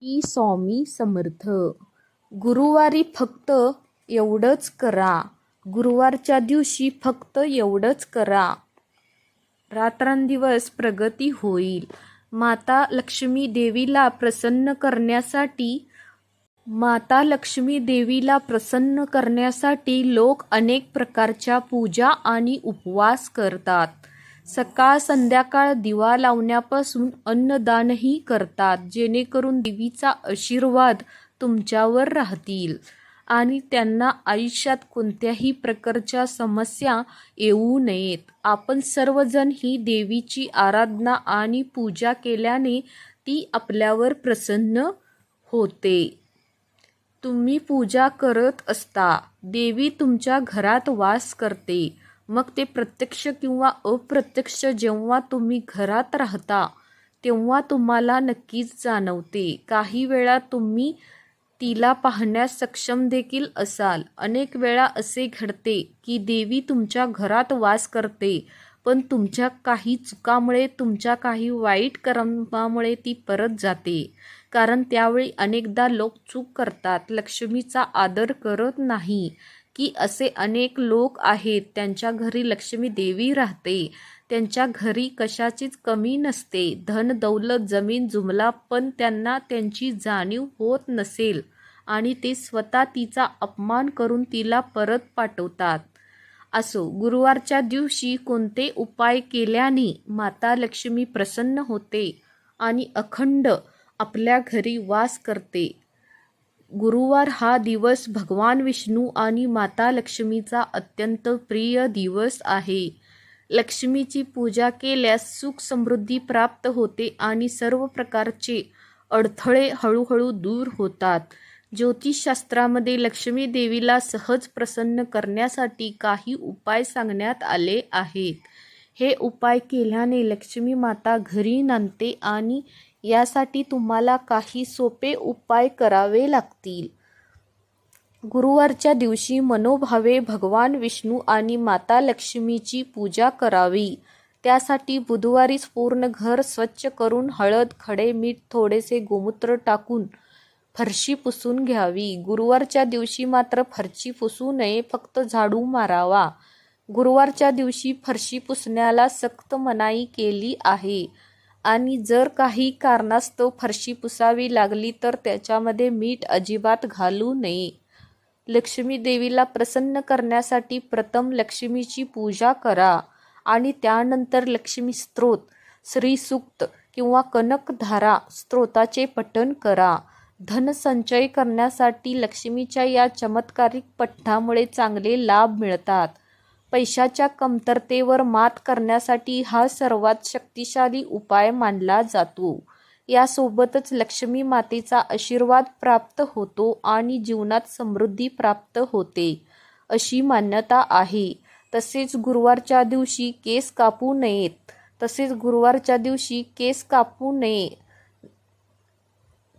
श्री स्वामी समर्थ. गुरुवारी फक्त एवढंच करा. गुरुवारच्या दिवशी फक्त एवढंच करा. रात्रंदिवस प्रगती होईल. माता लक्ष्मी देवीला प्रसन्न करण्यासाठी माता लक्ष्मी देवीला प्रसन्न करण्यासाठी लोक अनेक प्रकारच्या पूजा आणि उपवास करतात. सकाळ संध्याकाळ दिवा लावण्यापासून अन्नदानही करतात जेणेकरून देवीचा आशीर्वाद तुमच्यावर राहतील. आणि त्यांना आयुष्यात कोणत्याही प्रकारच्या समस्या येऊ नयेत. आपण सर्वजण ही देवीची आराधना आणि पूजा केल्याने ती आपल्यावर प्रसन्न होते. तुम्ही पूजा करत असता. देवी तुमच्या घरात वास करते. मग ते प्रत्यक्ष किंवा अप्रत्यक्ष जेव्हा तुम्ही घरात राहता तेव्हा तुम्हाला नक्कीच जाणवते. काही वेळा तुम्ही तिला पाहण्यास सक्षम देखील असाल. अनेक वेळा असे घडते की देवी तुमच्या घरात वास करते पण तुमच्या काही चुकामुळे तुमच्या काही वाईट कर्मामुळे ती परत जाते. कारण त्यावेळी अनेकदा लोक चूक करतात. लक्ष्मीचा आदर करत नाही. की असे अनेक लोक आहेत त्यांच्या घरी लक्ष्मी देवी राहते त्यांच्या घरी कशाचीच कमी नसते धन दौलत जमीन जुमला पण त्यांना त्यांची जाणीव होत नसेल आणि ते स्वतः तिचा अपमान करून तिला परत पाठवतात. असो गुरुवारच्या दिवशी कोणते उपाय केल्याने माता लक्ष्मी प्रसन्न होते आणि अखंड आपल्या घरी वास करते? गुरुवार हा दिवस भगवान विष्णू आणि माता लक्ष्मीचा अत्यंत प्रिय दिवस आहे. लक्ष्मीची पूजा केल्यास सुख समृद्धी प्राप्त होते आणि सर्व प्रकारचे अडथळे हळूहळू दूर होतात. ज्योतिषशास्त्रामध्ये लक्ष्मी देवीला सहज प्रसन्न करण्यासाठी काही उपाय सांगण्यात आले आहेत. हे उपाय केल्याने लक्ष्मी माता घरी नांदते आणि यासाठी तुम्हाला काही सोपे उपाय करावे लागतील. गुरुवारच्या दिवशी मनोभावे भगवान विष्णू आणि माता लक्ष्मीची पूजा करावी. त्यासाठी बुधवारीच पूर्ण घर स्वच्छ करून हळद खडे मीठ थोडेसे गोमूत्र टाकून फरशी पुसून घ्यावी. गुरुवारच्या दिवशी मात्र फरशी पुसू नये फक्त झाडू मारावा. गुरुवारच्या दिवशी फरशी पुसण्याला सक्त मनाई केली आहे. आणि जर काही कारणास्तव फरशी पुसावी लागली तर त्याच्यामध्ये मीठ अजिबात घालू नये. लक्ष्मी देवीला प्रसन्न करण्यासाठी प्रथम लक्ष्मीची पूजा करा आणि त्यानंतर लक्ष्मी स्त्रोत श्रीसूक्त किंवा कनकधारा स्त्रोताचे पठण करा. धनसंचय करण्यासाठी लक्ष्मीच्या या चमत्कारिक पठ्ठामुळे चांगले लाभ मिळतात. पैशाच्या कमतरतेवर मात करण्यासाठी हा सर्वात शक्तिशाली उपाय मानला जातो. यासोबतच लक्ष्मी मातेचा आशीर्वाद प्राप्त होतो आणि जीवनात समृद्धी प्राप्त होते अशी मान्यता आहे. तसेच गुरुवारच्या दिवशी केस कापू नयेत. तसेच गुरुवारच्या दिवशी केस कापू नये.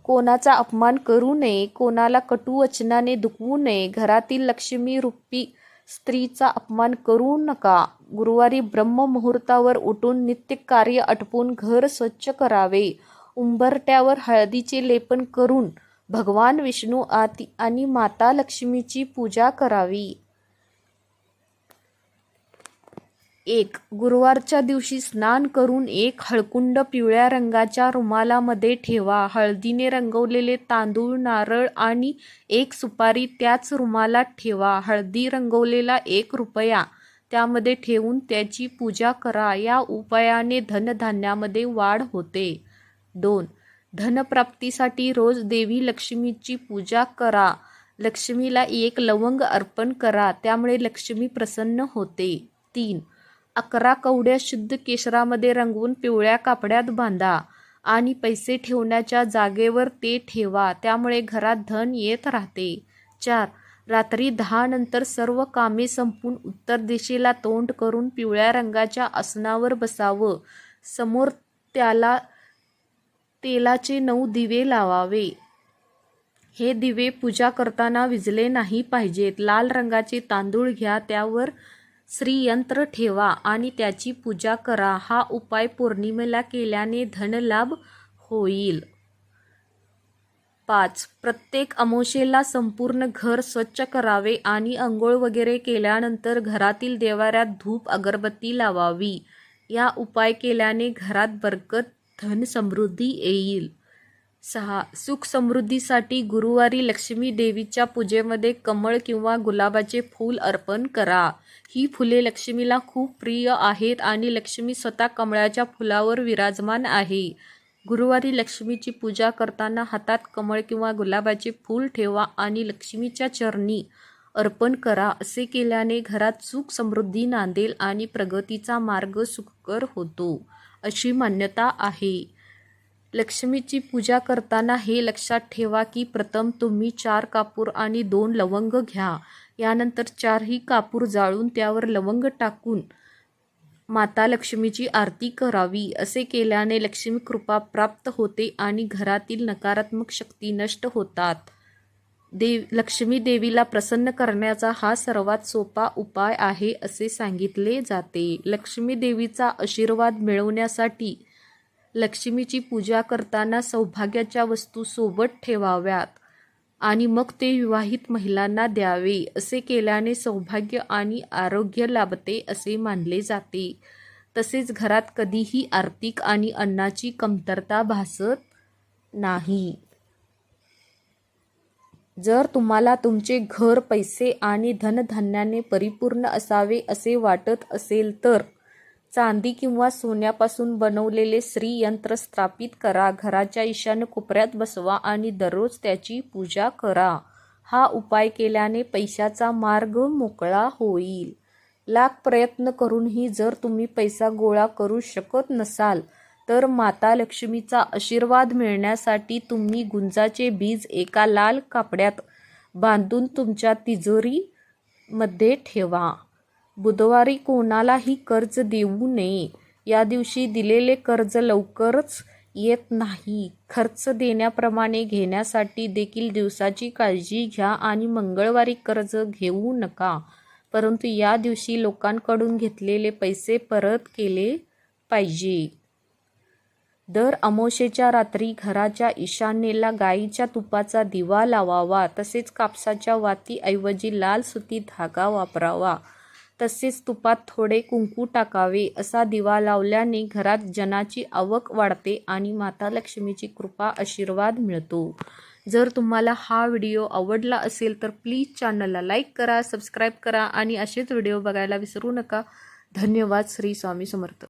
कोणाचा अपमान करू नये कोणाला कटुवचनाने दुखवू नये घरातील लक्ष्मी रुपी स्त्रीचा अपमान करू नका. गुरुवारी ब्रह्ममुहूर्तावर उठून नित्य कार्य आटपून घर स्वच्छ करावे. उंबरट्यावर हळदीचे लेपन करून भगवान विष्णू आती आणि माता लक्ष्मीची पूजा करावी. एक. गुरुवारच्या दिवशी स्नान करून एक हळकुंड पिवळ्या रंगाच्या रुमालामध्ये ठेवा. हळदीने रंगवलेले तांदूळ नारळ आणि एक सुपारी त्याच रुमालात ठेवा. हळदी रंगवलेला एक रुपया त्यामध्ये ठेवून त्याची पूजा करा. या उपायाने धनधान्यामध्ये वाढ होते. दोन. धनप्राप्तीसाठी रोज देवी लक्ष्मीची पूजा करा. लक्ष्मीला एक लवंग अर्पण करा. त्यामुळे लक्ष्मी प्रसन्न होते. तीन. अकरा कवड्या शुद्ध केशरामध्ये रंगवून पिवळ्या कापड्यात बांधा आणि पैसे ठेवण्याच्या जागेवर ते ठेवा त्यामुळे घरात धन येत राहते. चार रात्री दहा नंतर सर्व कामे संपून उत्तर दिशेला तोंड करून पिवळ्या रंगाच्या आसनावर बसावं. समोर त्याला तेलाचे नऊ दिवे लावावे. हे दिवे पूजा करताना विजले नाही पाहिजेत. लाल रंगाचे तांदूळ घ्या त्यावर श्रीयंत्र ठेवा आणि त्याची पूजा करा. हा उपाय पौर्णिमेला केल्याने धनलाभ होईल. पाच. प्रत्येक अमोशेला संपूर्ण घर स्वच्छ करावे आणि अंघोळ वगैरे केल्यानंतर घरातील देवाऱ्यात धूप अगरबत्ती लावावी. या उपाय केल्याने घरात बरकत धन समृद्धी येईल. सहा. सुख समृद्धीसाठी गुरुवारी लक्ष्मी देवीच्या पूजेमध्ये कमळ किंवा गुलाबाचे फूल अर्पण करा. ही फुले लक्ष्मीला खूप प्रिय आहेत आणि लक्ष्मी स्वतः कमळाच्या फुलावर विराजमान आहे. गुरुवारी लक्ष्मीची पूजा करताना हातात कमळ किंवा गुलाबाचे फूल ठेवा आणि लक्ष्मीच्या चरणी अर्पण करा. असे केल्याने घरात सुख समृद्धी नांदेल आणि प्रगतीचा मार्ग सुखकर होतो अशी मान्यता आहे. लक्ष्मीची पूजा करताना हे लक्षात ठेवा की प्रथम तुम्ही चार कापूर आणि दोन लवंग घ्या. यानंतर चारही कापूर जाळून त्यावर लवंग टाकून माता लक्ष्मीची आरती करावी. असे केल्याने लक्ष्मी कृपा प्राप्त होते आणि घरातील नकारात्मक शक्ती नष्ट होतात. देव लक्ष्मी देवीला प्रसन्न करण्याचा हा सर्वात सोपा उपाय आहे असे सांगितले जाते. लक्ष्मी देवीचा आशीर्वाद मिळवण्यासाठी लक्ष्मीची पूजा करताना सौभाग्याच्या वस्तू सोबत ठेवाव्यात. आणि मग ते विवाहित महिलांना द्यावे असे केल्याने सौभाग्य आणि आरोग्य लाभते असे मानले जाते. तसेच घरात कधीही आर्थिक आणि अन्नाची कमतरता भासत नाही. जर तुम्हाला तुमचे घर पैसे आणि धनधान्याने परिपूर्ण असावे असे वाटत असेल तर चांदी किंवा सोन्यापासून बनवलेले यंत्र स्थापित करा. घराच्या ईशान्य कोपऱ्यात बसवा आणि दररोज त्याची पूजा करा. हा उपाय केल्याने पैशाचा मार्ग मोकळा होईल. लाख प्रयत्न करूनही जर तुम्ही पैसा गोळा करू शकत नसाल तर माता लक्ष्मीचा आशीर्वाद मिळण्यासाठी तुम्ही गुंजाचे बीज एका लाल कापड्यात बांधून तुमच्या तिजोरीमध्ये ठेवा. बुधवारी कोणालाही कर्ज देऊ नये. या दिवशी दिलेले कर्ज लवकरच येत नाही. खर्च देण्याप्रमाणे घेण्यासाठी देखील दिवसाची काळजी घ्या आणि मंगळवारी कर्ज घेऊ नका. परंतु या दिवशी लोकांकडून घेतलेले पैसे परत केले पाहिजे. दर अमोशेच्या रात्री घराच्या ईशान्येला गाईच्या तुपाचा दिवा लावावा. तसेच कापसाच्या वातीऐवजी लाल सुती धागा वापरावा. तसेच तुपात थोडे कुंकू टाकावे असा दिवा लावल्याने घरात जनाची आवक वाढते आणि माता लक्ष्मीची कृपा आशीर्वाद मिळतो. जर तुम्हाला हा व्हिडिओ आवडला असेल तर प्लीज चॅनलला लाईक करा सबस्क्राईब करा आणि असेच व्हिडिओ बघायला विसरू नका. धन्यवाद श्री स्वामी समर्थ.